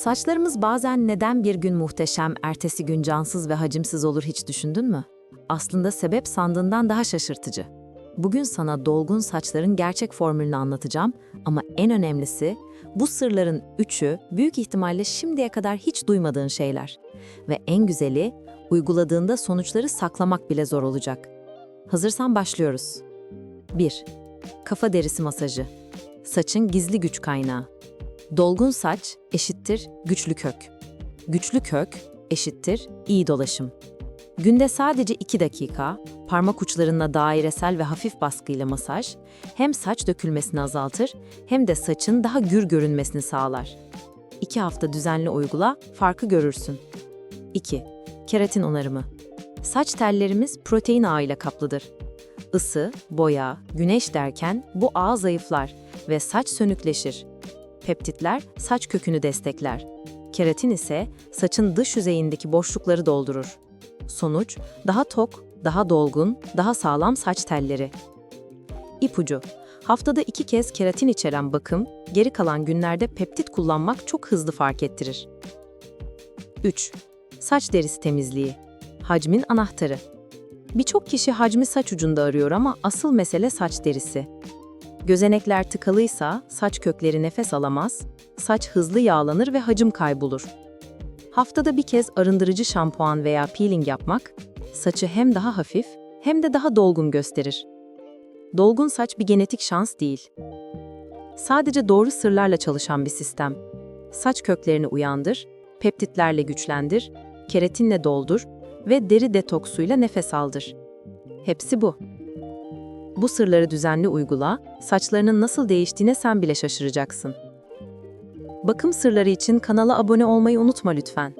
Saçlarımız bazen neden bir gün muhteşem, ertesi gün cansız ve hacimsiz olur hiç düşündün mü? Aslında sebep sandığından daha şaşırtıcı. Bugün sana dolgun saçların gerçek formülünü anlatacağım ama en önemlisi bu sırların üçü büyük ihtimalle şimdiye kadar hiç duymadığın şeyler. Ve en güzeli uyguladığında sonuçları saklamak bile zor olacak. Hazırsan başlıyoruz. 1. Kafa derisi masajı. Saçın gizli güç kaynağı. Dolgun saç eşittir güçlü kök. Güçlü kök eşittir iyi dolaşım. Günde sadece 2 dakika, parmak uçlarına dairesel ve hafif baskıyla masaj, hem saç dökülmesini azaltır hem de saçın daha gür görünmesini sağlar. 2 hafta düzenli uygula, farkı görürsün. 2. Keratin onarımı. Saç tellerimiz protein ağıyla kaplıdır. Isı, boya, güneş derken bu ağ zayıflar ve saç sönükleşir. Peptitler saç kökünü destekler. Keratin ise saçın dış yüzeyindeki boşlukları doldurur. Sonuç, daha tok, daha dolgun, daha sağlam saç telleri. İpucu, haftada iki kez keratin içeren bakım, geri kalan günlerde peptit kullanmak çok hızlı fark ettirir. 3. Saç derisi temizliği. Hacmin anahtarı. Birçok kişi hacmi saç ucunda arıyor ama asıl mesele saç derisi. Gözenekler tıkalıysa saç kökleri nefes alamaz, saç hızlı yağlanır ve hacim kaybolur. Haftada bir kez arındırıcı şampuan veya peeling yapmak, saçı hem daha hafif hem de daha dolgun gösterir. Dolgun saç bir genetik şans değil. Sadece doğru sırlarla çalışan bir sistem. Saç köklerini uyandır, peptitlerle güçlendir, keratinle doldur ve deri detoksuyla nefes aldır. Hepsi bu. Bu sırları düzenli uygula, saçlarının nasıl değiştiğine sen bile şaşıracaksın. Bakım sırları için kanala abone olmayı unutma lütfen.